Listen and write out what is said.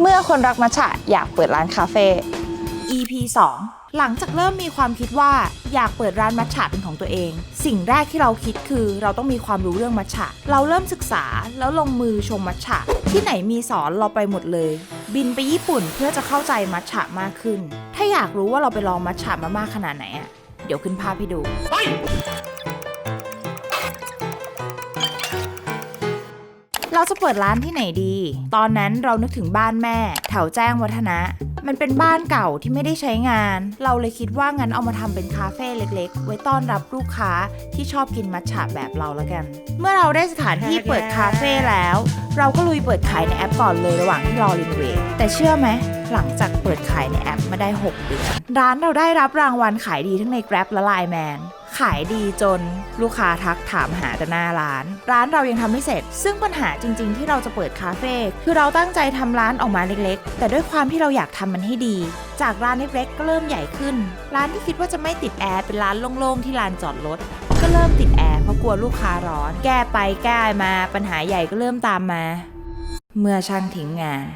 เมื่อคนรักมัทฉะอยากเปิดร้านคาเฟ่ EP 2 หลังจากเริ่มมีความคิดว่าอยากเปิดร้านมัทฉะเป็นของตัวเอง สิ่งแรกที่เราคิดคือเราต้องมีความรู้เรื่องมัทฉะ เราเริ่มศึกษาแล้วลงมือชมมัทฉะ ที่ไหนมีสอนเราไปหมดเลย บินไปญี่ปุ่นเพื่อจะเข้าใจมัทฉะมากขึ้น ถ้าอยากรู้ว่าเราไปลองมัทฉะมามากขนาดไหนอะเดี๋ยวขึ้นภาพให้ดู เราจะเปิดร้านที่ไหนดี ตอนนั้นเรานึกถึงบ้านแม่ แถวแจ้งวัฒนะ มันเป็นบ้านเก่าที่ไม่ได้ใช้งาน เราเลยคิดว่างั้นเอามาทำเป็นคาเฟ่เล็กๆ ไว้ต้อนรับลูกค้าที่ชอบกินมัทฉะแบบเราแล้วกัน เมื่อเราได้สถานที่เปิดคาเฟ่แล้ว เราก็ลุยเปิดขายในแอปก่อนเลยระหว่างที่รอรีโนเวทแต่เชื่อไหมหลังจากเปิดขายในแอปมาได้ 6 เดือน ร้านเราได้รับรางวัลขายดีทั้งใน Grab และ Line Man ขายดีจนลูกค้าทักถามหาแต่หน้าร้าน ร้านเรายังทำไม่เสร็จ ซึ่งปัญหาจริง ๆ ที่เราจะเปิดคาเฟ่คือเราตั้งใจทำร้านออกมาเล็กๆ แต่ด้วยความที่เราอยากทำมันให้ดี จากร้านเล็กๆก็เริ่มใหญ่ขึ้น ร้านที่คิดว่าจะไม่ติดแอร์เป็นร้านโล่งๆที่ลานจอดรถก็เริ่มติดแอร์เพราะกลัวลูกค้าร้อน แก้ไปแก้มาปัญหาใหญ่ก็เริ่มตามมา เมื่อช่างทิ้งงาน